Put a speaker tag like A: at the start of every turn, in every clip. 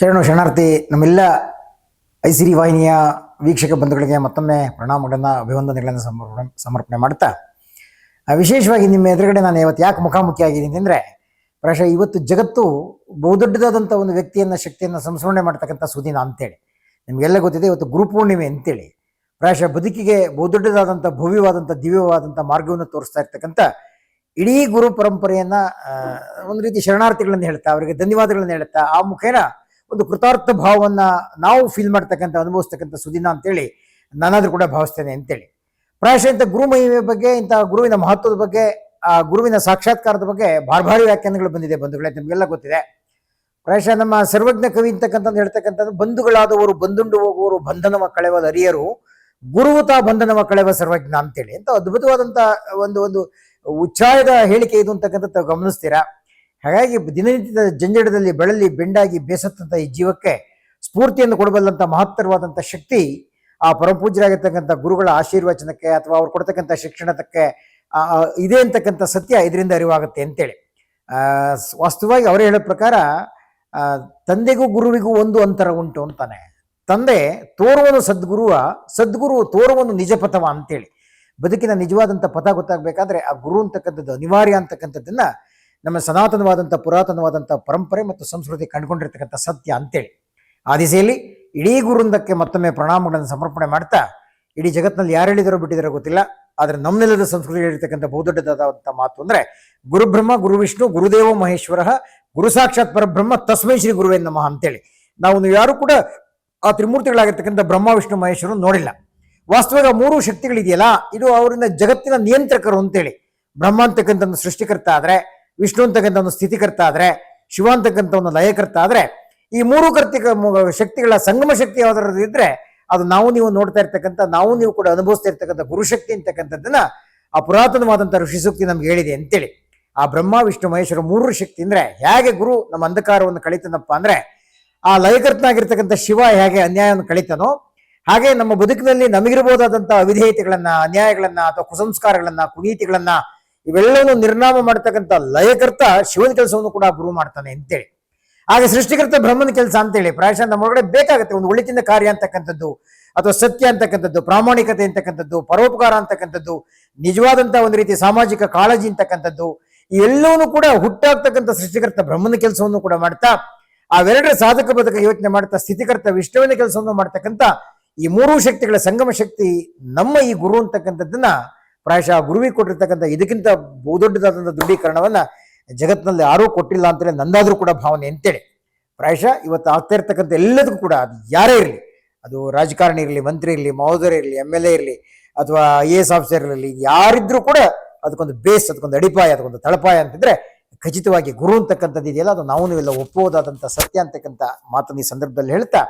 A: ಶರಣು ಶರಣಾರ್ಥಿ, ನಮ್ಮೆಲ್ಲ ಐಸಿರಿ ವಾಹಿನಿಯ ವೀಕ್ಷಕ ಬಂಧುಗಳಿಗೆ ಮತ್ತೊಮ್ಮೆ ಪ್ರಣಾಮಗಳನ್ನು ಅಭಿವಂದನೆಗಳನ್ನು ಸಮರ್ಪಣೆ ಸಮರ್ಪಣೆ ಮಾಡ್ತಾ ವಿಶೇಷವಾಗಿ ನಿಮ್ಮ ಎದುರುಗಡೆ ನಾನು ಇವತ್ತು ಯಾಕೆ ಮುಖಾಮುಖಿ ಆಗಿದ್ದೀನಿ ಅಂದರೆ ಪ್ರಾಯಶಃ ಇವತ್ತು ಜಗತ್ತು ಬಹುದೊಡ್ಡದಾದಂಥ ಒಂದು ವ್ಯಕ್ತಿಯನ್ನು, ಶಕ್ತಿಯನ್ನು ಸಂಸ್ಮರಣೆ ಮಾಡ್ತಕ್ಕಂಥ ಸುದಿನ ಅಂತೇಳಿ. ನಿಮಗೆಲ್ಲ ಗೊತ್ತಿದೆ, ಇವತ್ತು ಗುರುಪೂರ್ಣಿಮೆ ಅಂತೇಳಿ. ಪ್ರಾಯಶಃ ಬದುಕಿಗೆ ಬಹುದೊಡ್ಡದಾದಂಥ ಭವ್ಯವಾದಂಥ ದಿವ್ಯವಾದಂಥ ಮಾರ್ಗವನ್ನು ತೋರಿಸ್ತಾ ಇರ್ತಕ್ಕಂಥ ಇಡೀ ಗುರು ಪರಂಪರೆಯನ್ನು ಒಂದು ರೀತಿ ಶರಣಾರ್ಥಿಗಳನ್ನು ಹೇಳ್ತಾ, ಅವರಿಗೆ ಧನ್ಯವಾದಗಳನ್ನು ಹೇಳ್ತಾ, ಆ ಮುಖೇನ ಒಂದು ಕೃತಾರ್ಥ ಭಾವವನ್ನು ನಾವು ಫೀಲ್ ಮಾಡ್ತಕ್ಕಂಥ, ಅನುಭವಿಸ್ತಕ್ಕಂಥ ಸುದಿನ ಅಂತೇಳಿ ನಾನಾದರೂ ಕೂಡ ಭಾವಿಸ್ತೇನೆ ಅಂತೇಳಿ. ಪ್ರಾಯಶಃ ಇಂಥ ಗುರು ಬಗ್ಗೆ, ಇಂಥ ಗುರುವಿನ ಮಹತ್ವದ ಬಗ್ಗೆ, ಆ ಗುರುವಿನ ಸಾಕ್ಷಾತ್ಕಾರದ ಬಗ್ಗೆ ಭಾರಿ ವ್ಯಾಖ್ಯಾನಗಳು ಬಂದಿದೆ ಬಂಧುಗಳೇ, ನಿಮಗೆಲ್ಲ ಗೊತ್ತಿದೆ. ಪ್ರಾಯಶಃ ನಮ್ಮ ಸರ್ವಜ್ಞ ಕವಿ ಅಂತಕ್ಕಂಥದ್ದು ಹೇಳ್ತಕ್ಕಂಥದ್ದು, ಬಂಧುಗಳಾದವರು ಬಂದುಂಡು ಹೋಗುವವರು ಬಂಧನವ ಕಳೆವ ಅರಿಯರು, ಗುರುವು ತಾ ಬಂಧನವ ಕಳೆವ ಸರ್ವಜ್ಞ ಅಂತೇಳಿ. ಅಂತ ಅದ್ಭುತವಾದಂಥ ಒಂದು ಒಂದು ಉಚ್ಚಾಯದ ಹೇಳಿಕೆ ಇದು ಅಂತಕ್ಕಂಥದ್ದು ಗಮನಿಸ್ತೀರಾ? ಹಾಗಾಗಿ ದಿನನಿತ್ಯದ ಜಂಜಡದಲ್ಲಿ ಬೆಳಲಿ, ಬೆಂಡಾಗಿ ಬೇಸತ್ತಂಥ ಈ ಜೀವಕ್ಕೆ ಸ್ಫೂರ್ತಿಯನ್ನು ಕೊಡಬಲ್ಲಂಥ ಮಹತ್ತರವಾದಂಥ ಶಕ್ತಿ ಆ ಪರಮಪೂಜ್ಯರಾಗಿರ್ತಕ್ಕಂಥ ಗುರುಗಳ ಆಶೀರ್ವಚನಕ್ಕೆ ಅಥವಾ ಅವ್ರು ಕೊಡ್ತಕ್ಕಂಥ ಶಿಕ್ಷಣಕ್ಕೆ ಇದೆ ಅಂತಕ್ಕಂಥ ಸತ್ಯ ಇದರಿಂದ ಅರಿವಾಗುತ್ತೆ ಅಂತೇಳಿ. ವಾಸ್ತವವಾಗಿ ಅವರೇ ಹೇಳೋ ಪ್ರಕಾರ ತಂದೆಗೂ ಗುರುವಿಗೂ ಒಂದು ಅಂತರ ಉಂಟು ಅಂತಾನೆ. ತಂದೆ ತೋರುವನು ಸದ್ಗುರುವ, ಸದ್ಗುರು ತೋರುವನು ನಿಜ ಪಥವ ಅಂತೇಳಿ. ಬದುಕಿನ ನಿಜವಾದಂಥ ಪಥ ಗೊತ್ತಾಗಬೇಕಾದ್ರೆ ಆ ಗುರು ಅಂತಕ್ಕಂಥದ್ದು ಅನಿವಾರ್ಯ ಅಂತಕ್ಕಂಥದ್ದನ್ನ ನಮ್ಮ ಸನಾತನವಾದಂಥ ಪುರಾತನವಾದಂಥ ಪರಂಪರೆ ಮತ್ತು ಸಂಸ್ಕೃತಿ ಕಂಡುಕೊಂಡಿರ್ತಕ್ಕಂಥ ಸತ್ಯ ಅಂತೇಳಿ. ಆ ದಿಸೆಯಲ್ಲಿ ಇಡೀ ಗುರುಂದಕ್ಕೆ ಮತ್ತೊಮ್ಮೆ ಪ್ರಣಾಮಗಳನ್ನು ಸಮರ್ಪಣೆ ಮಾಡ್ತಾ, ಇಡೀ ಜಗತ್ತಿನಲ್ಲಿ ಯಾರು ಹೇಳಿದಾರೋ ಬಿಟ್ಟಿದಾರೋ ಗೊತ್ತಿಲ್ಲ, ಆದರೆ ನಮ್ಮೆಲ್ಲದ ಸಂಸ್ಕೃತಿ ಹೇಳಿರ್ತಕ್ಕಂಥ ಬಹುದೊಡ್ಡದಾದಂಥ ಮಾತು ಅಂದರೆ, ಗುರುಬ್ರಹ್ಮ ಗುರು ವಿಷ್ಣು ಗುರುದೇವ, ಮಹೇಶ್ವರ, ಗುರು ಸಾಕ್ಷಾತ್ ಪರಬ್ರಹ್ಮ, ತಸ್ಮೈ ಶ್ರೀ ಗುರುವೇ ನಮಃ ಅಂತೇಳಿ. ನಾವು ಯಾರು ಕೂಡ ಆ ತ್ರಿಮೂರ್ತಿಗಳಾಗಿರ್ತಕ್ಕಂಥ ಬ್ರಹ್ಮ, ವಿಷ್ಣು ಮಹೇಶ್ವರ ನೋಡಿಲ್ಲ. ವಾಸ್ತವದ ಮೂರು ಶಕ್ತಿಗಳಿದೆಯಲ್ಲ, ಇದು ಅವರಿಂದ ಜಗತ್ತಿನ ನಿಯಂತ್ರಕರು ಅಂತೇಳಿ. ಬ್ರಹ್ಮ ಅಂತಕ್ಕಂಥ ಸೃಷ್ಟಿಕರ್ತ ಆದ್ರೆ ವಿಷ್ಣು ಅಂತಕ್ಕಂಥ ಒಂದು ಸ್ಥಿತಿಕರ್ತ ಆದರೆ, ಶಿವ ಅಂತಕ್ಕಂಥ ಒಂದು ಲಯಕರ್ತ ಆದರೆ, ಈ ಮೂರು ಕರ್ತಿಕ ಶಕ್ತಿಗಳ ಸಂಗಮ ಶಕ್ತಿ ಯಾವ್ದಾದ್ರು ಇದ್ರೆ, ಅದು ನಾವು ನೀವು ನೋಡ್ತಾ ಇರ್ತಕ್ಕಂಥ, ನಾವು ನೀವು ಕೂಡ ಅನುಭವಿಸ್ತಾ ಇರ್ತಕ್ಕಂಥ ಗುರುಶಕ್ತಿ ಅಂತಕ್ಕಂಥದ್ದನ್ನ ಆ ಪುರಾತನವಾದಂಥ ಋಷಿ ಸೂಕ್ತಿ ನಮ್ಗೆ ಹೇಳಿದೆ ಅಂತೇಳಿ. ಆ ಬ್ರಹ್ಮ, ವಿಷ್ಣು, ಮಹೇಶ್ವರ ಮೂರು ಶಕ್ತಿ ಅಂದ್ರೆ, ಹೇಗೆ ಗುರು ನಮ್ಮ ಅಂಧಕಾರವನ್ನು ಕಳಿತನಪ್ಪ ಅಂದ್ರೆ, ಆ ಲಯಕರ್ತನಾಗಿರ್ತಕ್ಕಂಥ ಶಿವ ಹೇಗೆ ಅನ್ಯಾಯವನ್ನು ಕಳಿತನೋ, ಹಾಗೆ ನಮ್ಮ ಬದುಕಿನಲ್ಲಿ ನಮಗಿರಬಹುದಾದಂತಹ ಅವಿಧೇಯತೆಗಳನ್ನ, ಅನ್ಯಾಯಗಳನ್ನ ಅಥವಾ ಕುಸಂಸ್ಕಾರಗಳನ್ನ, ಕುನೀತಿಗಳನ್ನ ಇವೆಲ್ಲವನ್ನು ನಿರ್ನಾಮ ಮಾಡ್ತಕ್ಕಂಥ ಲಯಕರ್ತ ಶಿವನ ಕೆಲಸವನ್ನು ಕೂಡ ಗುರು ಮಾಡ್ತಾನೆ ಅಂತೇಳಿ. ಹಾಗೆ ಸೃಷ್ಟಿಕರ್ತ ಬ್ರಹ್ಮನ ಕೆಲಸ ಅಂತೇಳಿ ಪ್ರಾಯಶಃ ನಮ್ಮೊಳಗಡೆ ಬೇಕಾಗುತ್ತೆ. ಒಂದು ಒಳಿತಿನ ಕಾರ್ಯ ಅಂತಕ್ಕಂಥದ್ದು, ಅಥವಾ ಸತ್ಯ ಅಂತಕ್ಕಂಥದ್ದು, ಪ್ರಾಮಾಣಿಕತೆ ಅಂತಕ್ಕಂಥದ್ದು, ಪರೋಪಕಾರ ಅಂತಕ್ಕಂಥದ್ದು ನಿಜವಾದಂತಹ ಒಂದು ರೀತಿ ಸಾಮಾಜಿಕ ಕಾಳಜಿ ಅಂತಕ್ಕಂಥದ್ದು ಎಲ್ಲವನ್ನೂ ಕೂಡ ಹುಟ್ಟಾಗ್ತಕ್ಕಂಥ ಸೃಷ್ಟಿಕರ್ತ ಬ್ರಹ್ಮನ ಕೆಲಸವನ್ನು ಕೂಡ ಮಾಡ್ತಾ ಅವೆರಡರ ಸಾಧಕ ಬದಕ ಯೋಚನೆ ಮಾಡ್ತಾ, ಸ್ಥಿತಿಕರ್ತ ವಿಷ್ಣುವಿನ ಕೆಲಸವನ್ನು ಮಾಡ್ತಕ್ಕಂಥ ಈ ಮೂರು ಶಕ್ತಿಗಳ ಸಂಗಮ ಶಕ್ತಿ ನಮ್ಮ ಈ ಗುರು ಅಂತಕ್ಕಂಥದ್ದನ್ನ ಪ್ರಾಯಶಃ ಗುರುವಿಗೆ ಕೊಟ್ಟಿರ್ತಕ್ಕಂಥ ಇದಕ್ಕಿಂತ ಬಹುದೊಡ್ಡದಾದಂಥ ದೃಢೀಕರಣವನ್ನು ಜಗತ್ತಿನಲ್ಲಿ ಯಾರೂ ಕೊಟ್ಟಿಲ್ಲ ಅಂತೇಳಿ ನಂದಾದರೂ ಕೂಡ ಭಾವನೆ ಅಂತೇಳಿ ಪ್ರಾಯಶಃ ಇವತ್ತು ಆಗ್ತಾ ಇರ್ತಕ್ಕಂಥ ಎಲ್ಲದಕ್ಕೂ ಕೂಡ ಅದು ಯಾರೇ ಇರಲಿ, ಅದು ರಾಜಕಾರಣಿ ಇರಲಿ, ಮಂತ್ರಿ ಇರಲಿ, ಮಹೋದರ ಇರಲಿ ಎಂ ಎಲ್ ಎ ಇರಲಿ ಅಥವಾ ಐ ಎ ಎಸ್ ಆಫೀಸರ್ ಇರಲಿ, ಯಾರಿದ್ರೂ ಕೂಡ ಅದಕ್ಕೊಂದು ಬೇಸ್ ಅದಕ್ಕೊಂದು ಅಡಿಪಾಯ, ಅದಕ್ಕೊಂದು ತಳಪಾಯ ಅಂತಿದ್ರೆ ಖಚಿತವಾಗಿ ಗುರು ಅಂತಕ್ಕಂಥದ್ದು ಇದೆಯಲ್ಲ, ಅದು ನಾವು ನೀವೆಲ್ಲ ಒಪ್ಪುವುದಾದಂಥ ಸತ್ಯ ಅಂತಕ್ಕಂಥ ಮಾತನ್ನು ಈ ಸಂದರ್ಭದಲ್ಲಿ ಹೇಳ್ತಾ,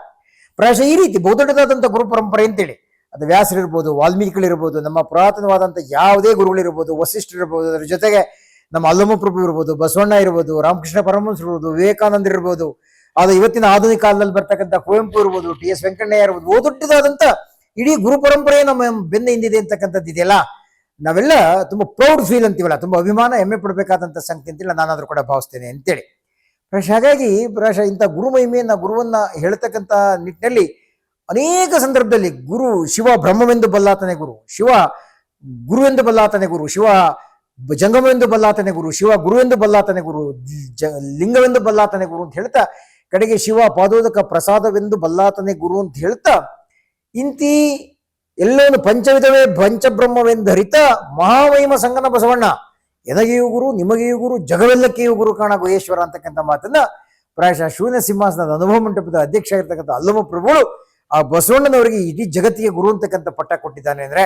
A: ಪ್ರಾಯಶಃ ಈ ರೀತಿ ಬಹುದೊಡ್ಡದಾದಂಥ ಗುರು ಪರಂಪರೆ ಅಂತೇಳಿ ಅದು ವ್ಯಾಸರಿರ್ಬೋದು, ವಾಲ್ಮೀಕಿಗಳಿರ್ಬೋದು, ನಮ್ಮ ಪುರಾತನವಾದಂಥ ಯಾವುದೇ ಗುರುಗಳಿರ್ಬೋದು, ವಸಿಷ್ಠರಿರ್ಬೋದು, ಅದರ ಜೊತೆಗೆ ನಮ್ಮ ಅಲ್ಲಮ ಪ್ರಭು ಇರ್ಬೋದು, ಬಸವಣ್ಣ ಇರ್ಬೋದು, ರಾಮಕೃಷ್ಣ ಪರಮಹಂಸರು ಇರ್ಬೋದು ವಿವೇಕಾನಂದ ಇರ್ಬೋದು ಅದು ಇವತ್ತಿನ ಆಧುನಿಕ ಕಾಲದಲ್ಲಿ ಬರ್ತಕ್ಕಂಥ ಕುವೆಂಪು ಇರ್ಬೋದು, ಟಿ ಎಸ್ ವೆಂಕಣ್ಣಯ್ಯ ಇರ್ಬೋದು ಬಹುದೊಡ್ಡದಾದಂಥ ಇಡೀ ಗುರು ಪರಂಪರೆ ನಮ್ಮ ಬೆನ್ನ ಹಿಂದಿದೆ ಅಂತಕ್ಕಂಥದ್ದು ಇದೆಯಲ್ಲ? ನಾವೆಲ್ಲ ತುಂಬ ಪ್ರೌಡ್ ಫೀಲ್ ಅಂತೀವಲ್ಲ, ತುಂಬ ಅಭಿಮಾನ, ಹೆಮ್ಮೆ ಪಡಬೇಕಾದಂಥ ಸಂಖ್ಯೆ ಅಂತಿಲ್ಲ, ನಾನಾದರೂ ಕೂಡ ಭಾವಿಸ್ತೇನೆ ಅಂತೇಳಿ. ಪ್ರಾಯಶಃ ಹಾಗಾಗಿ ಪ್ರಾಯಶಃ ಇಂಥ ಗುರು ಮಹಿಮೆಯನ್ನ ಗುರುವನ್ನ ಹೇಳ್ತಕ್ಕಂಥ ನಿಟ್ಟಿನಲ್ಲಿ ಅನೇಕ ಸಂದರ್ಭದಲ್ಲಿ ಗುರು ಶಿವ ಬ್ರಹ್ಮವೆಂದು ಬಲ್ಲಾತನೇ ಗುರು, ಶಿವ ಗುರುವೆಂದು ಬಲ್ಲಾತನೆ ಗುರು, ಶಿವ ಜಂಗಮವೆಂದು ಬಲ್ಲಾತನೆ ಗುರು, ಶಿವ ಗುರುವೆಂದು ಬಲ್ಲಾತನೆ ಗುರು ಲಿಂಗವೆಂದು ಬಲ್ಲಾತನೆ ಗುರು ಅಂತ ಹೇಳ್ತಾ, ಕಡೆಗೆ ಶಿವ ಪಾದೋದಕ ಪ್ರಸಾದವೆಂದು ಬಲ್ಲಾತನೆ ಗುರು ಅಂತ ಹೇಳ್ತಾ, ಇಂತಿ ಎಲ್ಲವನ್ನು ಪಂಚವಿಧವೇ ಪಂಚಬ್ರಹ್ಮವೆಂದರಿತ ಮಹಾಮಹಿಮ ಸಂಗನ ಬಸವಣ್ಣ, ಎನಗೆಯೂ ಗುರು, ನಿಮಗೆಯೂ ಗುರು, ಜಗವೆಲ್ಲಕ್ಕೆಯೂ ಗುರು ಕಾಣ ಗುಹೇಶ್ವರ ಅಂತಕ್ಕಂಥ ಮಾತನ್ನ ಪ್ರಾಯಶಃ ಶೂನ್ಯ ಸಿಂಹಾಸನದ ಅನುಭವ ಮಂಟಪದ ಅಧ್ಯಕ್ಷ ಆಗಿರ್ತಕ್ಕಂಥ ಅಲ್ಲಮ ಪ್ರಭುಗಳು ಆ ಬಸವಣ್ಣನವರಿಗೆ ಇಡೀ ಜಗತ್ತಿಗೆ ಗುರು ಅಂತಕ್ಕಂಥ ಪಟ್ಟ ಕೊಟ್ಟಿದ್ದಾನೆ ಅಂದ್ರೆ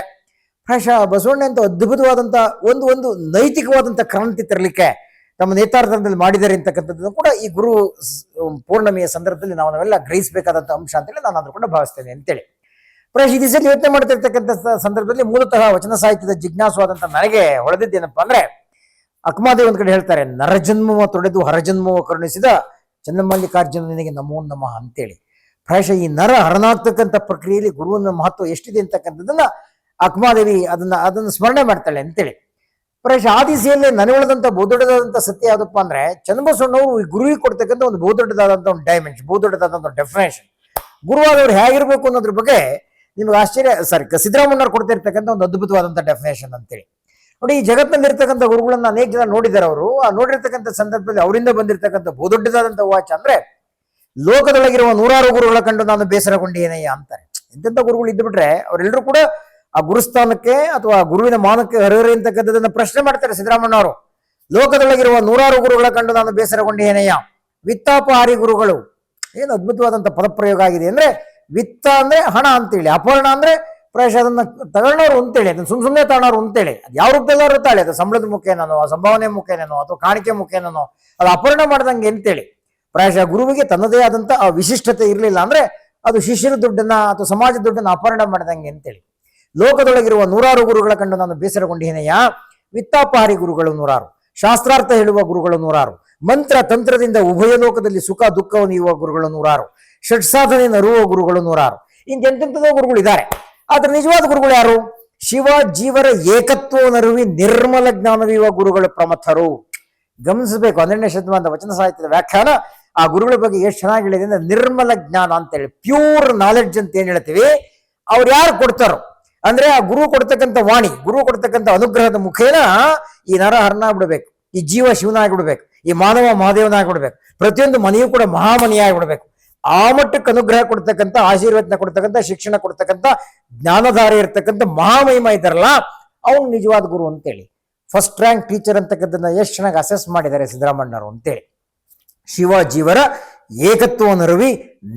A: ಪ್ರಾಯಶಃ ಬಸವಣ್ಣ ಅಂತ ಅದ್ಭುತವಾದಂತ ಒಂದು ಒಂದು ನೈತಿಕವಾದಂಥ ಕ್ರಾಂತಿ ತರಲಿಕ್ಕೆ ತಮ್ಮ ನೇತಾರ್ಥದಲ್ಲಿ ಮಾಡಿದ್ದಾರೆ ಅಂತಕ್ಕಂಥದ್ದನ್ನು ಕೂಡ ಈ ಗುರು ಪೂರ್ಣಮಿಯ ಸಂದರ್ಭದಲ್ಲಿ ನಾವು ನಾವೆಲ್ಲ ಗ್ರಹಿಸಬೇಕಾದಂಥ ಅಂಶ ಅಂತೇಳಿ ನಾನು ಅದನ್ನು ಕೂಡ ಭಾವಿಸ್ತೇನೆ ಅಂತೇಳಿ. ಪ್ರಾಯಶಃ ಈ ದಿಸಲ್ಲಿ ಯೋಚನೆ ಮಾಡ್ತಿರ್ತಕ್ಕಂಥ ಸಂದರ್ಭದಲ್ಲಿ ಮೂಲತಃ ವಚನ ಸಾಹಿತ್ಯದ ಜಿಜ್ಞಾಸವಾದಂಥ ನನಗೆ ಹೊಳೆದಿದ್ದೇನಪ್ಪ ಅಂದ್ರೆ ಅಕ್ಮಾದೇವ್ ಒಂದ್ ಕಡೆ ಹೇಳ್ತಾರೆ, ನರಜನ್ಮವ ತೊಡೆದು ಹರಜನ್ಮವ ಕರುಣಿಸಿದ ಚನ್ನಮಲ್ಲಿಕಾರ್ಜುನನಿಗೆ ನಮೋ ನಮಃ ಅಂತೇಳಿ. ಪ್ರಾಯಶಃ ಈ ನರ ಹರಣಾಗ್ತಕ್ಕಂಥ ಪ್ರಕ್ರಿಯೆಯಲ್ಲಿ ಗುರುವಿನ ಮಹತ್ವ ಎಷ್ಟಿದೆ ಅಂತಕ್ಕಂಥದ್ದನ್ನ ಅಕ್ಮಾದೇವಿ ಅದನ್ನ, ಅದನ್ನು ಸ್ಮರಣೆ ಮಾಡ್ತಾಳೆ ಅಂತೇಳಿ. ಪ್ರಾಯಶಃ ಆ ದಿಸೆಯಲ್ಲಿ ನನಗೊಳದಂತ ಬಹುದೊಡ್ಡದಾದಂಥ ಸತ್ಯ ಯಾವುದಪ್ಪ ಅಂದ್ರೆ ಚನ್ನಬಸವಣ್ಣವರು ಈ ಗುರುವಿಗೆ ಕೊಡ್ತಕ್ಕಂಥ ಒಂದು ಬಹುದೊಡ್ಡದಾದಂಥ ಒಂದು ಡೈಮೆನ್ಷನ್ ಬಹುದೊಡ್ಡದಾದಂಥ ಒಂದು ಡೆಫಿನೇಷನ್ ಗುರುವಾದವ್ರು ಹೇಗಿರ್ಬೇಕು ಅನ್ನೋದ್ರ ಬಗ್ಗೆ ನಿಮ್ಗೆ ಆಶ್ಚರ್ಯ ಸಾರಿ ಸಿದ್ದರಾಮಣ್ಣವ್ರು ಕೊಡ್ತಿರ್ತಕ್ಕಂಥ ಒಂದು ಅದ್ಭುತವಾದಂಥ ಡೆಫಿನೇಷನ್ ಅಂತೇಳಿ. ನೋಡಿ, ಈ ಜಗತ್ತಿನಲ್ಲಿ ಇರ್ತಕ್ಕಂಥ ಗುರುಗಳನ್ನ ಅನೇಕ ಜನ ನೋಡಿದ್ದಾರೆ ಅವರು. ಆ ನೋಡಿರ್ತಕ್ಕಂಥ ಸಂದರ್ಭದಲ್ಲಿ ಅವರಿಂದ ಬಂದಿರತಕ್ಕಂಥ ಬಹುದೊಡ್ಡದಾದಂಥ ವಾಚ್ ಅಂದ್ರೆ ಲೋಕದೊಳಗಿರುವ ನೂರಾರು ಗುರುಗಳ ಕಂಡು ನಾನು ಬೇಸರಗೊಂಡೇನಯ್ಯ ಅಂತಾರೆ. ಎಂತೆಂಥ ಗುರುಗಳು ಇದ್ದು ಬಿಟ್ರೆ ಅವರೆಲ್ಲರೂ ಕೂಡ ಆ ಗುರುಸ್ಥಾನಕ್ಕೆ ಅಥವಾ ಗುರುವಿನ ಮಾನಕ್ಕೆ ಹರಹರಿ ಅಂತಕ್ಕಂಥದ್ದನ್ನು ಪ್ರಶ್ನೆ ಮಾಡ್ತಾರೆ ಸಿದ್ದರಾಮಣ್ಣ ಅವರು ಲೋಕದೊಳಗಿರುವ ನೂರಾರು ಗುರುಗಳ ಕಂಡು ನಾನು ಬೇಸರಗೊಂಡೇನಯ್ಯ? ವಿತ್ತಾಪಹಾರಿ ಗುರುಗಳು. ಏನು ಅದ್ಭುತವಾದಂಥ ಪದಪ್ರಯೋಗ ಆಗಿದೆ ಅಂದ್ರೆ ವಿತ್ತ ಅಂದ್ರೆ ಹಣ ಅಂತೇಳಿ, ಅಪಹರಣ ಅಂದ್ರೆ ಪ್ರಾಯಶಃ ಅದನ್ನ ತಗೊಳ್ಳೋರು ಅಂತೇಳಿ, ಅದನ್ನ ಸುಮ್ ಸುಮ್ಮನೆ ತಗೊಳ್ಳೋರು ಅಂತೇಳಿ. ಅದು ಯಾವ ರೂಪದಲ್ಲಾರು ತಾಳೆ, ಅದು ಸಂಬಳದ ಮುಖೇನೋ ಸಂಭಾವನೆ ಮುಖೇನೋ ಅಥವಾ ಕಾಣಿಕೆ ಮುಖೇನೋ ಅದು ಅಪಹರಣ ಮಾಡ್ದಂಗೆ ಅಂತೇಳಿ. ಪ್ರಾಯಶಃ ಗುರುವಿಗೆ ತನ್ನದೇ ಆದಂತ ಆ ವಿಶಿಷ್ಟತೆ ಇರಲಿಲ್ಲ ಅಂದ್ರೆ ಅದು ಶಿಷ್ಯರ ದುಡ್ಡನ್ನ ಅಥವಾ ಸಮಾಜ ದುಡ್ಡನ್ನ ಅಪಹರಣ ಮಾಡಿದಂಗೆ ಅಂತೇಳಿ. ಲೋಕದೊಳಗಿರುವ ನೂರಾರು ಗುರುಗಳ ಕಂಡು ನಾನು ಬೇಸರಗೊಂಡೇನೆಯ ವಿತ್ತಾಪಹಾರಿ ಗುರುಗಳು ನೂರಾರು. ಶಾಸ್ತ್ರಾರ್ಥ ಹೇಳುವ ಗುರುಗಳು ನೂರಾರು. ಮಂತ್ರ ತಂತ್ರದಿಂದ ಉಭಯ ಲೋಕದಲ್ಲಿ ಸುಖ ದುಃಖವನ್ನು ಇರುವ ಗುರುಗಳು ನೂರಾರು. ಸಾಧನೆ ನರುವ ಗುರುಗಳು ನೂರಾರು. ಇಂತೆಂತೆಂಥದೋ ಗುರುಗಳು ಇದ್ದಾರೆ. ಆದರೆ ನಿಜವಾದ ಗುರುಗಳು ಯಾರು? ಶಿವ, ಜೀವರ ಏಕತ್ವವನ್ನರುವಿ ನಿರ್ಮಲ ಜ್ಞಾನವಿರುವ ಗುರುಗಳು ಪ್ರಮಥರು. ಗಮನಿಸಬೇಕು. ಹನ್ನೆರಡನೇ ಶತಮಾನದ ವಚನ ಸಾಹಿತ್ಯದ ವ್ಯಾಖ್ಯಾನ ಆ ಗುರುಗಳ ಬಗ್ಗೆ ಎಷ್ಟು ಚೆನ್ನಾಗಿ ಹೇಳಿದೆ ಅಂದ್ರೆ ನಿರ್ಮಲ ಜ್ಞಾನ ಅಂತೇಳಿ ಪ್ಯೂರ್ ನಾಲೆಡ್ಜ್ ಅಂತ ಏನ್ ಹೇಳ್ತೀವಿ, ಅವ್ರು ಯಾರು ಕೊಡ್ತಾರೋ, ಅಂದ್ರೆ ಆ ಗುರು ಕೊಡ್ತಕ್ಕಂಥ ವಾಣಿ, ಗುರು ಕೊಡ್ತಕ್ಕಂಥ ಅನುಗ್ರಹದ ಮುಖೇನ ಈ ನರ ಬಿಡ್ಬೇಕು ಈ ಜೀವ ಶಿವನಾಗ್ಬಿಡ್ಬೇಕು ಈ ಮಾನವ ಮಹಾದೇವನಾಗಿ ಬಿಡ್ಬೇಕು ಪ್ರತಿಯೊಂದು ಮನೆಯೂ ಕೂಡ ಮಹಾಮನಿಯಾಗಿ ಬಿಡ್ಬೇಕು ಆ ಮಟ್ಟಕ್ಕೆ ಅನುಗ್ರಹ ಕೊಡ್ತಕ್ಕಂಥ, ಆಶೀರ್ವಾದನ ಕೊಡ್ತಕ್ಕಂಥ, ಶಿಕ್ಷಣ ಕೊಡ್ತಕ್ಕಂಥ, ಜ್ಞಾನಧಾರ ಇರ್ತಕ್ಕಂಥ ಮಹಾಮಹಿಮ ಇದ್ದಾರಲ್ಲ, ಅವನು ನಿಜವಾದ ಗುರು ಅಂತೇಳಿ. ಫಸ್ಟ್ ರ್ಯಾಂಕ್ ಟೀಚರ್ ಅಂತಕ್ಕಂಥದ್ದನ್ನ ಎಷ್ಟು ಚೆನ್ನಾಗಿ ಅಸೆಸ್ ಮಾಡಿದ್ದಾರೆ ಸಿದ್ದರಾಮಣ್ಣರು ಅಂತೇಳಿ. ಶಿವ ಜೀವರ ಏಕತ್ವವನ್ನರುವಿ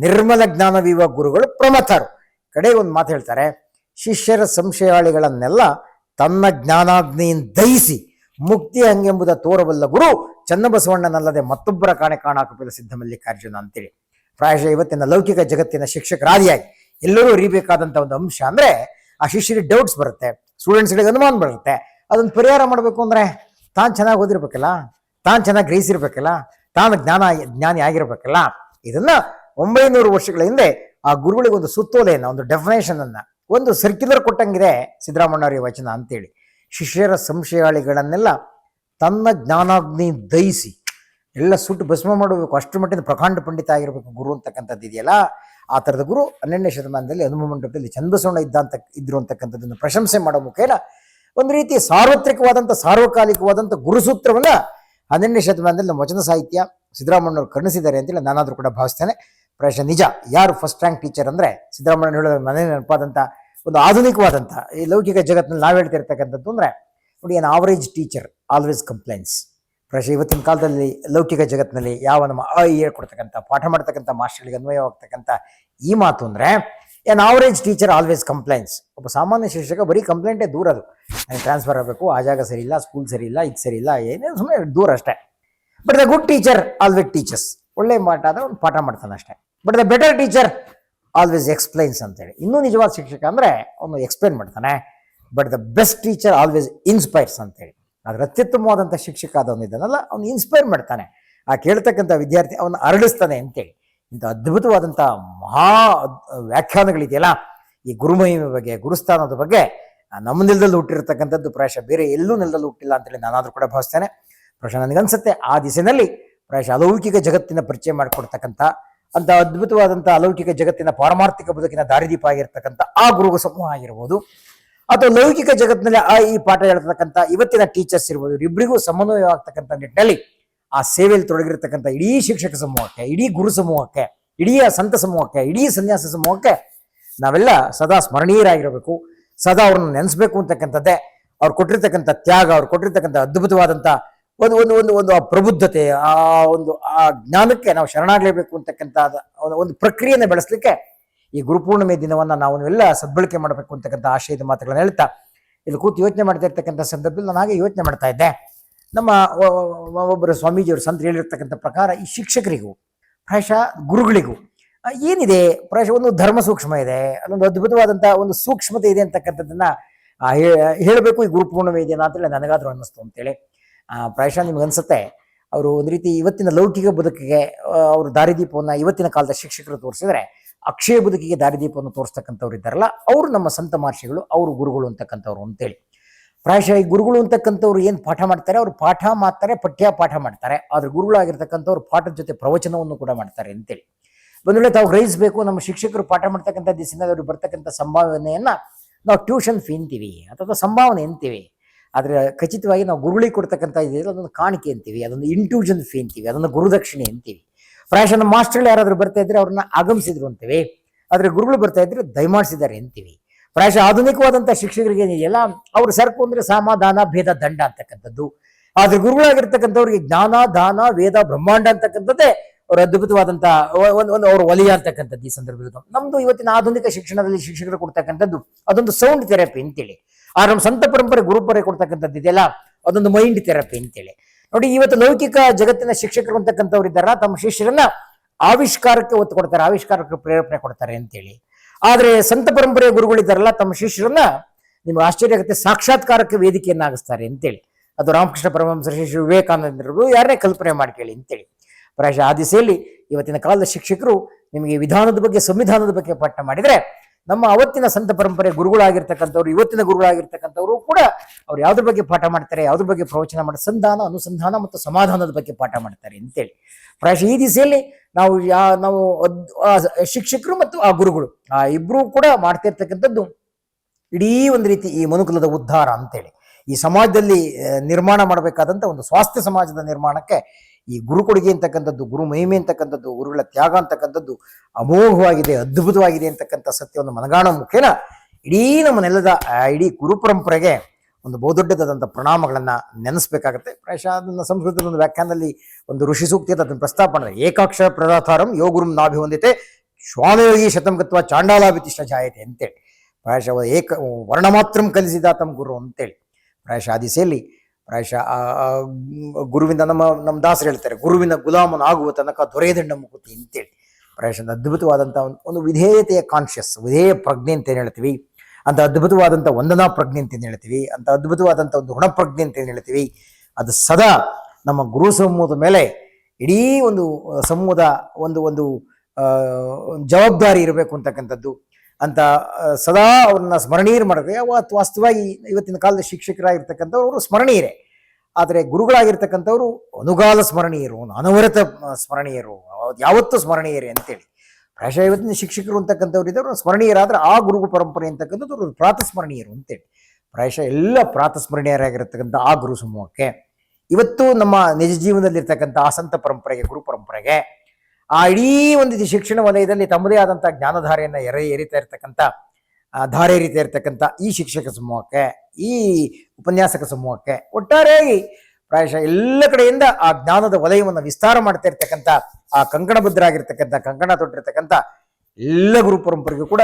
A: ನಿರ್ಮಲ ಜ್ಞಾನವಿವ ಗುರುಗಳು ಪ್ರಮಥರು. ಕಡೆ ಒಂದು ಮಾತು ಹೇಳ್ತಾರೆ, ಶಿಷ್ಯರ ಸಂಶಯಾಳಿಗಳನ್ನೆಲ್ಲ ತನ್ನ ಜ್ಞಾನಾಗ್ನಿಯಿಂದ ದಹಿಸಿ ಮುಕ್ತಿ ಹಂಗೆಂಬುದ ತೋರಬಲ್ಲ ಗುರು ಚನ್ನಬಸವಣ್ಣನಲ್ಲದೆ ಮತ್ತೊಬ್ಬರ ಕಾಣೆ ಕಾಣಾಕಪಿದ ಸಿದ್ಧಮಲ್ಲಿಕಾರ್ಜುನ ಅಂತೇಳಿ. ಪ್ರಾಯಶಃ ಇವತ್ತಿನ ಲೌಕಿಕ ಜಗತ್ತಿನ ಶಿಕ್ಷಕರಾದಿಯಾಗಿ ಎಲ್ಲರೂ ಅರಿಬೇಕಾದಂತ ಒಂದು ಅಂಶ ಅಂದ್ರೆ ಆ ಶಿಷ್ಯರಿಗೆ ಡೌಟ್ಸ್ ಬರುತ್ತೆ ಸ್ಟೂಡೆಂಟ್ಸ್ಗಳಿಗೆ ಅನುಮಾನ ಬರುತ್ತೆ ಅದನ್ನು ಪರಿಹಾರ ಮಾಡಬೇಕು ಅಂದ್ರೆ ತಾನು ಚೆನ್ನಾಗಿ ಓದಿರ್ಬೇಕಲ್ಲ, ತಾನು ಚೆನ್ನಾಗಿ ಗ್ರಹಿಸಿರ್ಬೇಕಲ್ಲ ತಾನು ಜ್ಞಾನ, ಜ್ಞಾನಿ ಆಗಿರ್ಬೇಕಲ್ಲ? ಇದನ್ನ ಒಂಬೈನೂರು ವರ್ಷಗಳ ಹಿಂದೆ ಆ ಗುರುಗಳಿಗೆ ಒಂದು ಸುತ್ತೋಲೆಯನ್ನ, ಒಂದು ಡೆಫಿನೇಷನ್ ಅನ್ನ, ಒಂದು ಸರ್ಕ್ಯುಲರ್ ಕೊಟ್ಟಂಗಿದೆ ಸಿದ್ದರಾಮಣ್ಣವರ ವಚನ ಅಂತೇಳಿ. ಶಿಷ್ಯರ ಸಂಶಯಾಳಿಗಳನ್ನೆಲ್ಲ ತನ್ನ ಜ್ಞಾನಾಗ್ನಿ ದಯಿಸಿ ಎಲ್ಲ ಸುಟ್ಟು ಭಸ್ಮ ಮಾಡಬೇಕು, ಅಷ್ಟು ಮಟ್ಟಿನ ಪ್ರಕಾಂಡ ಪಂಡಿತ ಆಗಿರ್ಬೇಕು ಗುರು ಅಂತಕ್ಕಂಥದ್ದು ಇದೆಯಲ್ಲ? ಆ ಥರದ ಗುರು ಹನ್ನೆರಡನೇ ಶತಮಾನದಲ್ಲಿ ಹನುಮ ಮಂಟಪದಲ್ಲಿ ಚಂದ್ರಬಸವಣ್ಣ ಇದ್ದ ಇದ್ರು ಅಂತಕ್ಕಂಥದ್ದನ್ನು ಪ್ರಶಂಸೆ ಮಾಡೋ ಮುಖೇನ ಒಂದು ರೀತಿ ಸಾರ್ವತ್ರಿಕವಾದಂಥ ಸಾರ್ವಕಾಲಿಕವಾದಂಥ ಗುರುಸೂತ್ರವನ್ನ ಹನ್ನೆರಡನೇ ಶತಮಾನದಲ್ಲಿ ನಮ್ಮ ವಚನ ಸಾಹಿತ್ಯ ಸಿದ್ದರಾಮಣ್ಣವ್ರು ಕರ್ಣಿಸಿದ್ದಾರೆ ಅಂತೇಳಿ ನಾನಾದರೂ ಕೂಡ ಭಾವಿಸ್ತೇನೆ. ಪ್ರಾಯಶಃ ನಿಜ, ಯಾರು ಫಸ್ಟ್ ರ್ಯಾಂಕ್ ಟೀಚರ್ ಅಂದರೆ ಸಿದ್ದರಾಮಣ್ಣ ಹೇಳೋದು ಮನೆ ನೆನಪಾದಂಥ ಒಂದು ಆಧುನಿಕವಾದಂಥ ಈ ಲೌಕಿಕ ಜಗತ್ತಿನಲ್ಲಿ ನಾವು ಹೇಳ್ತಿರ್ತಕ್ಕಂಥದ್ದು ಅಂದರೆ ನೋಡಿ ಏನು ಆವರೇಜ್ ಟೀಚರ್ ಆಲ್ವೇಸ್ ಕಂಪ್ಲೇಂಟ್ಸ್ ಪ್ರಾಯಶಃ ಇವತ್ತಿನ ಕಾಲದಲ್ಲಿ ಲೌಕಿಕ ಜಗತ್ತಿನಲ್ಲಿ ಯಾವ ನಮ್ಮ ಅ ಹೇಳ್ಕೊಡ್ತಕ್ಕಂಥ ಪಾಠ ಮಾಡ್ತಕ್ಕಂಥ, ಮಾಸ್ಟರ್ಗಳಿಗೆ ಅನ್ವಯವಾಗ್ತಕ್ಕಂಥ ಈ ಮಾತು ಅಂದ್ರೆ ಏನ್ ಆವರೇಜ್ ಟೀಚರ್ ಆಲ್ವೇಸ್ ಕಂಪ್ಲೇಂಟ್ಸ್ ಒಬ್ಬ ಸಾಮಾನ್ಯ ಶಿಕ್ಷಕ ಬರೀ ಕಂಪ್ಲೇಂಟೇ ದೂರ ಅದು ನನಗೆ ಟ್ರಾನ್ಸ್ಫರ್ ಆಗಬೇಕು, ಆ ಜಾಗ ಸರಿ ಇಲ್ಲ ಸ್ಕೂಲ್ ಸರಿ ಇಲ್ಲ ಇದು ಸರಿ ಇಲ್ಲ ಏನೇ ಸುಮ್ಮನೆ ದೂರ ಅಷ್ಟೇ. But the good teacher always teaches ಒಳ್ಳೆ ಮಾಟ ಆದರೆ ಒಂದು ಪಾಠ ಮಾಡ್ತಾನೆ ಅಷ್ಟೇ. But the better teacher always explains ಅಂತೇಳಿ. ಇನ್ನೂ ನಿಜವಾದ ಶಿಕ್ಷಕ ಅಂದರೆ ಅವನು ಎಕ್ಸ್ಪ್ಲೈನ್ ಮಾಡ್ತಾನೆ. But the best teacher always inspires ಅಂತೇಳಿ. ಅದರ ಅತ್ಯುತ್ತಮವಾದಂಥ ಶಿಕ್ಷಕ ಆದವನು ಇದ್ದಾನಲ್ಲ, ಅವನು ಇನ್ಸ್ಪೈರ್ ಮಾಡ್ತಾನೆ. ಆ ಕೇಳ್ತಕ್ಕಂಥ ವಿದ್ಯಾರ್ಥಿ ಅವನು ಅರಳಿಸ್ತಾನೆ ಅಂತೇಳಿ. ಇಂಥ ಅದ್ಭುತವಾದಂಥ ಮಹಾ ವ್ಯಾಖ್ಯಾನಗಳಿದೆಯಲ್ಲ? ಈ ಗುರುಮಹಿಮೆ ಬಗ್ಗೆ, ಗುರುಸ್ಥಾನದ ಬಗ್ಗೆ ನಮ್ಮ ನೆಲದಲ್ಲಿ ಹುಟ್ಟಿರ್ತಕ್ಕಂಥದ್ದು ಪ್ರಾಯಶಃ ಬೇರೆ ಎಲ್ಲೂ ನೆಲದಲ್ಲಿ ಹುಟ್ಟಿಲ್ಲ ಅಂತೇಳಿ ನಾನಾದರೂ ಕೂಡ ಭಾವಿಸ್ತೇನೆ. ಪ್ರಾಯಶಃ ನನಗನ್ಸುತ್ತೆ, ಆ ದಿಸೆಯಲ್ಲಿ ಪ್ರಾಯಶಃ ಅಲೌಕಿಕ ಜಗತ್ತಿನ ಪರಿಚಯ ಮಾಡಿಕೊಡ್ತಕ್ಕಂಥ ಅಂತ ಅದ್ಭುತವಾದಂಥ ಅಲೌಕಿಕ ಜಗತ್ತಿನ ಪಾರಮಾರ್ಥಿಕ ಬದುಕಿನ ದಾರಿದೀಪ ಆಗಿರ್ತಕ್ಕಂಥ ಆ ಗುರು ಸಮೂಹ ಆಗಿರ್ಬೋದು. ಅಥವಾ ಲೌಕಿಕ ಜಗತ್ತಿನಲ್ಲಿ ಆ ಈ ಪಾಠ ಹೇಳ್ತಕ್ಕಂಥ ಇವತ್ತಿನ ಟೀಚರ್ಸ್ ಇರ್ಬೋದು ಇಬ್ಬರಿಗೂ ಸಮನ್ವಯವಾಗ್ತಕ್ಕಂಥ ನಿಟ್ಟಿನಲ್ಲಿ ಆ ಸೇವೆಯಲ್ಲಿ ತೊಡಗಿರ್ತಕ್ಕಂಥ ಇಡೀ ಶಿಕ್ಷಕ ಸಮೂಹಕ್ಕೆ, ಇಡೀ ಗುರು ಸಮೂಹಕ್ಕೆ, ಇಡೀ ಸಂತ ಸಮೂಹಕ್ಕೆ, ಇಡೀ ಸನ್ಯಾಸ ಸಮೂಹಕ್ಕೆ ನಾವೆಲ್ಲ ಸದಾ ಸ್ಮರಣೀಯರಾಗಿರಬೇಕು. ಸದಾ ಅವ್ರನ್ನ ನೆನೆಸ್ಬೇಕು ಅಂತಕ್ಕಂಥದ್ದೇ ಅವ್ರು ಕೊಟ್ಟಿರ್ತಕ್ಕಂಥ ತ್ಯಾಗ, ಅವ್ರು ಕೊಟ್ಟಿರ್ತಕ್ಕಂಥ ಅದ್ಭುತವಾದಂಥ ಒಂದು ಒಂದು ಒಂದು ಒಂದು ಆ ಪ್ರಬುದ್ಧತೆ, ಆ ಒಂದು, ಆ ಜ್ಞಾನಕ್ಕೆ ನಾವು ಶರಣಾಗಲೇಬೇಕು ಅಂತಕ್ಕಂಥ ಒಂದು- ಪ್ರಕ್ರಿಯೆಯನ್ನು ಬೆಳೆಸಲಿಕ್ಕೆ ಈ ಗುರುಪೂರ್ಣಿಮೆ ದಿನವನ್ನು ನಾವು ಎಲ್ಲ ಸದ್ಬಳಕೆ ಮಾಡಬೇಕು ಅಂತಕ್ಕಂಥ ಆಶಯದ ಮಾತುಗಳನ್ನು ಹೇಳ್ತಾ, ಇಲ್ಲಿ ಕೂತು ಯೋಚನೆ ಮಾಡ್ತಾ ಇರ್ತಕ್ಕಂಥ ಸಂದರ್ಭದಲ್ಲಿ ನಾನು ಹಾಗೆ ಯೋಚನೆ ಮಾಡ್ತಾ ಇದ್ದೆ. ನಮ್ಮ ಒಬ್ಬರು ಸ್ವಾಮೀಜಿಯವರು ಸಂತ ಹೇಳಿರ್ತಕ್ಕಂಥ ಪ್ರಕಾರ ಈ ಶಿಕ್ಷಕರಿಗೂ, ಪ್ರಾಯಶಃ ಗುರುಗಳಿಗೂ ಏನಿದೆ? ಪ್ರಾಯಶಃ ಒಂದು ಧರ್ಮ ಸೂಕ್ಷ್ಮ ಇದೆ ಅದೊಂದು ಅದ್ಭುತವಾದಂಥ ಒಂದು ಸೂಕ್ಷ್ಮತೆ ಇದೆ ಅಂತಕ್ಕಂಥದ್ದನ್ನ ಹೇಳಬೇಕು, ಈ ಗುರುಪೂರ್ಣಿಮೆ ಇದೆಯಾ ಅಂತೇಳಿ ನನಗಾದರೂ ಅನ್ನಿಸ್ತು ಅಂತೇಳಿ. ಪ್ರಾಯಶಃ ನಿಮ್ಗೆ ಅನ್ಸುತ್ತೆ, ಅವರು ಒಂದು ರೀತಿ ಇವತ್ತಿನ ಲೌಕಿಕ ಬದುಕಿಗೆ ಅವರು ದಾರಿದೀಪವನ್ನು ಇವತ್ತಿನ ಕಾಲದ ಶಿಕ್ಷಕರು ತೋರಿಸಿದ್ರೆ, ಅಕ್ಷಯ ಬದುಕಿಗೆ ದಾರಿದೀಪವನ್ನು ತೋರಿಸ್ತಕ್ಕಂಥವ್ರು ಇದ್ದಾರಲ್ಲ, ಅವರು ನಮ್ಮ ಸಂತ ಮಹರ್ಷಿಗಳು, ಅವರು ಗುರುಗಳು ಅಂತಕ್ಕಂಥವ್ರು ಅಂತೇಳಿ. ಪ್ರಾಯಶಃ ಈ ಗುರುಗಳು ಅಂತಕ್ಕಂಥವ್ರು ಏನು ಪಾಠ ಮಾಡ್ತಾರೆ? ಅವ್ರು ಪಾಠ ಮಾಡ್ತಾರೆ ಪಠ್ಯ ಪಾಠ ಮಾಡ್ತಾರೆ. ಆದ್ರೆ ಗುರುಗಳಾಗಿರ್ತಕ್ಕಂಥವ್ರು ಪಾಠದ ಜೊತೆ ಪ್ರವಚನವನ್ನು ಕೂಡ ಮಾಡ್ತಾರೆ ಅಂತೇಳಿ. ಒಂದು ವೇಳೆ ತಾವು ಗ್ರಹಿಸಬೇಕು, ನಮ್ಮ ಶಿಕ್ಷಕರು ಪಾಠ ಮಾಡ್ತಕ್ಕಂಥ ದಿವಸದಿಂದ ಅವ್ರಿಗೆ ಬರ್ತಕ್ಕಂಥ ಸಂಭಾವನೆಯನ್ನ ನಾವು ಟ್ಯೂಷನ್ ಫೀ ಅಂತೀವಿ, ಅಥವಾ ಸಂಭಾವನೆ ಅಂತೀವಿ. ಆದರೆ ಖಚಿತವಾಗಿ ನಾವು ಗುರುಗಳಿಗೆ ಕೊಡ್ತಕ್ಕಂಥ ಇದೆಯಲ್ಲ ಅದೊಂದು ಕಾಣಿಕೆ ಅಂತೀವಿ, ಅದೊಂದು ಇಂಟ್ಯೂಷನ್ ಫೀ ಅಂತೀವಿ, ಅದೊಂದು ಗುರುದಕ್ಷಿಣೆ ಅಂತೀವಿ. ಪ್ರಾಯಶಃ ನಮ್ಮ ಮಾಸ್ಟರ್ಗಳು ಯಾರಾದರೂ ಬರ್ತಾ ಇದ್ರೆ ಅವ್ರನ್ನ ಆಗಮಿಸಿದ್ರು ಅಂತೀವಿ ಆದರೆ ಗುರುಗಳು ಬರ್ತಾ ಇದ್ರೆ ದಯಮಾಡಿಸಿದ್ದಾರೆ ಅಂತೀವಿ. ಪ್ರಾಯಶಃ ಆಧುನಿಕವಾದಂಥ ಶಿಕ್ಷಕರಿಗೆ ಏನಿದೆಯಲ್ಲ ಅವ್ರ ಸರ್ಕು ಅಂದರೆ ಸಮಾಧಾನ, ಭೇದ, ದಂಡ ಅಂತಕ್ಕಂಥದ್ದು. ಆದ್ರೆ ಗುರುಗಳಾಗಿರ್ತಕ್ಕಂಥವ್ರಿಗೆ ಜ್ಞಾನ, ದಾನ, ವೇದ, ಬ್ರಹ್ಮಾಂಡ ಅಂತಕ್ಕಂಥದ್ದೇ ಅವ್ರ ಅದ್ಭುತವಾದಂಥ ಒಂದು ಒಂದು ಅವ್ರ ವಲಯ ಅಂತಕ್ಕಂಥದ್ದು ಈ ಸಂದರ್ಭದಲ್ಲಿ. ನಮ್ದು ಇವತ್ತಿನ ಆಧುನಿಕ ಶಿಕ್ಷಣದಲ್ಲಿ ಶಿಕ್ಷಕರು ಕೊಡ್ತಕ್ಕಂಥದ್ದು ಅದೊಂದು ಸೌಂಡ್ ಥೆರಪಿ ಅಂತೇಳಿ. ಆ ನಮ್ಮ ಸಂತ ಪರಂಪರೆ ಗುರುಪರೆ ಕೊಡ್ತಕ್ಕಂಥದ್ದು ಇದೆಯಲ್ಲ ಅದೊಂದು ಮೈಂಡ್ ಥೆರಪಿ ಅಂತೇಳಿ. ನೋಡಿ, ಇವತ್ತು ಲೌಕಿಕ ಜಗತ್ತಿನ ಶಿಕ್ಷಕರು ಅಂತಕ್ಕಂಥವ್ರು ಇದ್ದಾರ ತಮ್ಮ ಶಿಷ್ಯರನ್ನ ಆವಿಷ್ಕಾರಕ್ಕೆ ಒತ್ತು ಕೊಡ್ತಾರೆ, ಆವಿಷ್ಕಾರಕ್ಕೆ ಪ್ರೇರೇಪಣೆ ಕೊಡ್ತಾರೆ ಅಂತೇಳಿ. ಆದ್ರೆ ಸಂತ ಪರಂಪರೆಯ ಗುರುಗಳಿದ್ದಾರಲ್ಲ ತಮ್ಮ ಶಿಷ್ಯರನ್ನ ನಿಮ್ಗೆ ಆಶ್ಚರ್ಯ ಆಗುತ್ತೆ. ಸಾಕ್ಷಾತ್ಕಾರಕ್ಕೆ ವೇದಿಕೆಯನ್ನಾಗಿಸ್ತಾರೆ ಅಂತೇಳಿ. ಅದು ರಾಮಕೃಷ್ಣ ಪರಮಹಂಸರ ಶಿಷ್ಯ ವಿವೇಕಾನಂದರು ಯಾರನ್ನೇ ಕಲ್ಪನೆ ಮಾಡ್ಕೇಳಿ ಅಂತೇಳಿ. ಪ್ರಾಯಶಃ ಆ ದಿಸೆಯಲ್ಲಿ ಇವತ್ತಿನ ಕಾಲದ ಶಿಕ್ಷಕರು ನಿಮಗೆ ವಿಧಾನದ ಬಗ್ಗೆ, ಸಂವಿಧಾನದ ಬಗ್ಗೆ ಪಾಠ ಮಾಡಿದ್ರೆ ನಮ್ಮ ಅವತ್ತಿನ ಸಂತ ಪರಂಪರೆ ಗುರುಗಳಾಗಿರ್ತಕ್ಕಂಥವ್ರು, ಇವತ್ತಿನ ಗುರುಗಳಾಗಿರ್ತಕ್ಕಂಥವ್ರು ಕೂಡ ಅವ್ರು ಯಾವ್ದ್ರ ಬಗ್ಗೆ ಪಾಠ ಮಾಡ್ತಾರೆ, ಯಾವ್ದ್ರ ಬಗ್ಗೆ ಪ್ರವಚನ ಮಾಡಿ, ಸಂಧಾನ, ಅನುಸಂಧಾನ ಮತ್ತು ಸಮಾಧಾನದ ಬಗ್ಗೆ ಪಾಠ ಮಾಡ್ತಾರೆ ಅಂತೇಳಿ. ಪ್ರಾಯಶಃ ಈ ದಿಸೆಯಲ್ಲಿ ನಾವು ಯಾ, ನಾವು ಶಿಕ್ಷಕರು ಮತ್ತು ಆ ಗುರುಗಳು, ಆ ಇಬ್ರು ಕೂಡ ಮಾಡ್ತಿರ್ತಕ್ಕಂಥದ್ದು ಇಡೀ ಒಂದು ರೀತಿ ಈ ಮನುಕುಲದ ಉದ್ಧಾರ ಅಂತೇಳಿ. ಈ ಸಮಾಜದಲ್ಲಿ ನಿರ್ಮಾಣ ಮಾಡಬೇಕಾದಂಥ ಒಂದು ಸ್ವಾಸ್ಥ್ಯ ಸಮಾಜದ ನಿರ್ಮಾಣಕ್ಕೆ ಈ ಗುರು ಕೊಡುಗೆ ಅಂತಕ್ಕಂಥದ್ದು, ಗುರು ಮಹಿಮೆ ಅಂತಕ್ಕಂಥದ್ದು, ಗುರುಗಳ ತ್ಯಾಗ ಅಂತಕ್ಕಂಥದ್ದು ಅಮೋಘವಾಗಿದೆ, ಅದ್ಭುತವಾಗಿದೆ ಅಂತಕ್ಕಂಥ ಸತ್ಯವನ್ನು ಮನಗಾಣ ಮುಖೇನ ಇಡೀ ನಮ್ಮ ನೆಲದ ಇಡೀ ಗುರು ಪರಂಪರೆಗೆ ಒಂದು ಬಹುದೊಡ್ಡದಾದಂಥ ಪ್ರಣಾಮಗಳನ್ನು ನೆನೆಸಬೇಕಾಗತ್ತೆ. ಪ್ರಾಯಶಃ ಅದನ್ನು ಸಂಸ್ಕೃತದ ಒಂದು ವ್ಯಾಖ್ಯಾನದಲ್ಲಿ ಒಂದು ಋಷಿ ಸೂಕ್ತಿಯದ ಅದನ್ನು ಪ್ರಸ್ತಾಪ ಮಾಡಿದ್ರೆ, ಏಕಾಕ್ಷರ ಪ್ರದಾತಾರಂ ಯೋಗುರುಂ ನಾಭಿ ಹೊಂದಿತೆ ಶ್ವಾನಯೋಗಿ ಶತಮಗತ್ವ ಚಾಂಡಾಲಾಭಿತಿಷ್ಠ ಜಾಯತೆ ಅಂತೇಳಿ. ಪ್ರಾಯಶಃ ಏಕ ವರ್ಣ ಮಾತ್ರ ಕಲಿಸಿದ ತಮ್ಮ ಗುರು ಅಂತೇಳಿ. ಪ್ರಾಯಶಃ ದಿಸೆಯಲ್ಲಿ ಪ್ರಾಯಶಃ, ಆ ಗುರುವಿನ ನಮ್ಮ ನಮ್ಮ ದಾಸರು ಹೇಳ್ತಾರೆ, ಗುರುವಿನ ಗುಲಾಮನ ಆಗುವ ತನಕ ದೊರೆಯದಂಡ ಮುಕುತಿ ಅಂತೇಳಿ ಪ್ರಾಯಶಃ ಒಂದು ಅದ್ಭುತವಾದಂಥ ಒಂದು ವಿಧೇಯತೆಯ ಕಾನ್ಷಿಯಸ್ ವಿಧೇಯ ಪ್ರಜ್ಞೆ ಅಂತ ಏನು ಹೇಳ್ತೀವಿ? ಅಂತ ಅದ್ಭುತವಾದಂಥ ವಂದನಾ ಪ್ರಜ್ಞೆ ಅಂತ ಏನು ಹೇಳ್ತೀವಿ? ಅಂತ ಅದ್ಭುತವಾದಂಥ ಒಂದು ಋಣಪ್ರಜ್ಞೆ ಅಂತ ಏನು ಹೇಳ್ತೀವಿ? ಅದು ಸದಾ ನಮ್ಮ ಗುರು ಸಮೂಹದ ಮೇಲೆ ಇಡೀ ಒಂದು ಸಮೂಹದ ಒಂದು ಒಂದು ಜವಾಬ್ದಾರಿ ಇರಬೇಕು ಅಂತಕ್ಕಂಥದ್ದು. ಅಂತ ಸದಾ ಅವ್ರನ್ನ ಸ್ಮರಣೀಯರು ಮಾಡಿದ್ರೆ ಅವತ್ತು ವಾಸ್ತವವಾಗಿ ಇವತ್ತಿನ ಕಾಲದ ಶಿಕ್ಷಕರಾಗಿರ್ತಕ್ಕಂಥವ್ರು ಅವರು ಸ್ಮರಣೀಯರೇ. ಆದರೆ ಗುರುಗಳಾಗಿರ್ತಕ್ಕಂಥವ್ರು ಅನುಗಾಲ ಸ್ಮರಣೀಯರು, ಅನವರತ ಸ್ಮರಣೀಯರು ಯಾವತ್ತೂ ಸ್ಮರಣೀಯರೇ ಅಂತೇಳಿ. ಪ್ರಾಯಶಃ ಇವತ್ತಿನ ಶಿಕ್ಷಕರು ಅಂತಕ್ಕಂಥವ್ರು ಇದ್ದವರು ಸ್ಮರಣೀಯರಾದ್ರೆ ಆ ಗುರು ಪರಂಪರೆ ಅಂತಕ್ಕಂಥದ್ದು ಅವರು ಪ್ರಾತಸ್ಮರಣೀಯರು ಅಂತೇಳಿ. ಪ್ರಾಯಶಃ ಎಲ್ಲ ಪ್ರಾತಸ್ಮರಣೀಯರಾಗಿರ್ತಕ್ಕಂಥ ಆ ಗುರು ಸಮೂಹಕ್ಕೆ, ಇವತ್ತು ನಮ್ಮ ನಿಜ ಜೀವನದಲ್ಲಿರ್ತಕ್ಕಂಥ ಆಸಂತ ಸಂತ ಪರಂಪರೆಗೆ, ಗುರು ಪರಂಪರೆಗೆ ಆ ಇಡೀ ಒಂದು ಶಿಕ್ಷಣ ವಲಯದಲ್ಲಿ ತಮ್ಮದೇ ಆದಂಥ ಜ್ಞಾನಧಾರೆಯನ್ನು ಎರೆ ಎರಿತಾ ಇರ್ತಕ್ಕಂಥ ಧಾರೆ ಎರಿತಾ ಇರ್ತಕ್ಕಂಥ ಈ ಶಿಕ್ಷಕ ಸಮೂಹಕ್ಕೆ, ಈ ಉಪನ್ಯಾಸಕ ಸಮೂಹಕ್ಕೆ ಒಟ್ಟಾರೆಯಾಗಿ ಪ್ರಾಯಶಃ ಎಲ್ಲ ಕಡೆಯಿಂದ ಆ ಜ್ಞಾನದ ವಲಯವನ್ನು ವಿಸ್ತಾರ ಮಾಡ್ತಾ ಇರ್ತಕ್ಕಂಥ ಆ ಕಂಕಣಬದ್ಧರಾಗಿರ್ತಕ್ಕಂಥ ಕಂಕಣ ತೊಟ್ಟಿರ್ತಕ್ಕಂಥ ಎಲ್ಲ ಗುರು ಪರಂಪರೆಗೂ ಕೂಡ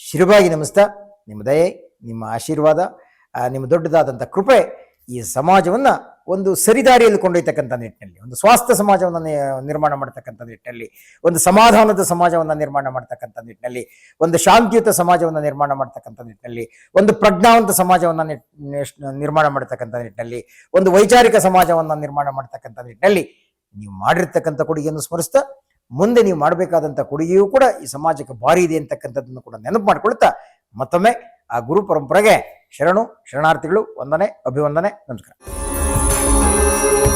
A: ಶಿರಬಾಗಿ ನಮಿಸ್ತಾ. ನಿಮ್ಮ ದಯೆ, ನಿಮ್ಮ ಆಶೀರ್ವಾದ ನಿಮ್ಮ ದೊಡ್ಡದಾದಂಥ ಕೃಪೆ ಈ ಸಮಾಜವನ್ನ ಒಂದು ಸರಿದಾರಿಯಲ್ಲಿ ಕೊಂಡೊಯ್ತಕ್ಕಂಥ ನಿಟ್ಟಿನಲ್ಲಿ, ಒಂದು ಸ್ವಾಸ್ಥ್ಯ ಸಮಾಜವನ್ನು ನಿರ್ಮಾಣ ಮಾಡ್ತಕ್ಕಂಥ ನಿಟ್ಟಿನಲ್ಲಿ, ಒಂದು ಸಮಾಧಾನದ ಸಮಾಜವನ್ನು ನಿರ್ಮಾಣ ಮಾಡ್ತಕ್ಕಂಥ ನಿಟ್ಟಿನಲ್ಲಿ, ಒಂದು ಶಾಂತಿಯುತ ಸಮಾಜವನ್ನು ನಿರ್ಮಾಣ ಮಾಡ್ತಕ್ಕಂಥ ನಿಟ್ಟಿನಲ್ಲಿ, ಒಂದು ಪ್ರಜ್ಞಾವಂತ ಸಮಾಜವನ್ನು ನಿರ್ಮಾಣ ಮಾಡ್ತಕ್ಕಂಥ ನಿಟ್ಟಿನಲ್ಲಿ, ಒಂದು ವೈಚಾರಿಕ ಸಮಾಜವನ್ನು ನಿರ್ಮಾಣ ಮಾಡ್ತಕ್ಕಂಥ ನಿಟ್ಟಿನಲ್ಲಿ ನೀವು ಮಾಡಿರ್ತಕ್ಕಂಥ ಕೊಡುಗೆಯನ್ನು ಸ್ಮರಿಸ್ತಾ, ಮುಂದೆ ನೀವು ಮಾಡಬೇಕಾದಂಥ ಕೊಡುಗೆಯೂ ಕೂಡ ಈ ಸಮಾಜಕ್ಕೆ ಭಾರಿ ಇದೆ ಅಂತಕ್ಕಂಥದ್ದನ್ನು ಕೂಡ ನೆನಪು ಮಾಡಿಕೊಳ್ತಾ, ಮತ್ತೊಮ್ಮೆ ಆ ಗುರು ಪರಂಪರೆಗೆ ಶರಣು, ಶರಣಾರ್ಥಿಗಳು, ವಂದನೆ, ಅಭಿವಂದನೆ, ನಮಸ್ಕಾರ. you.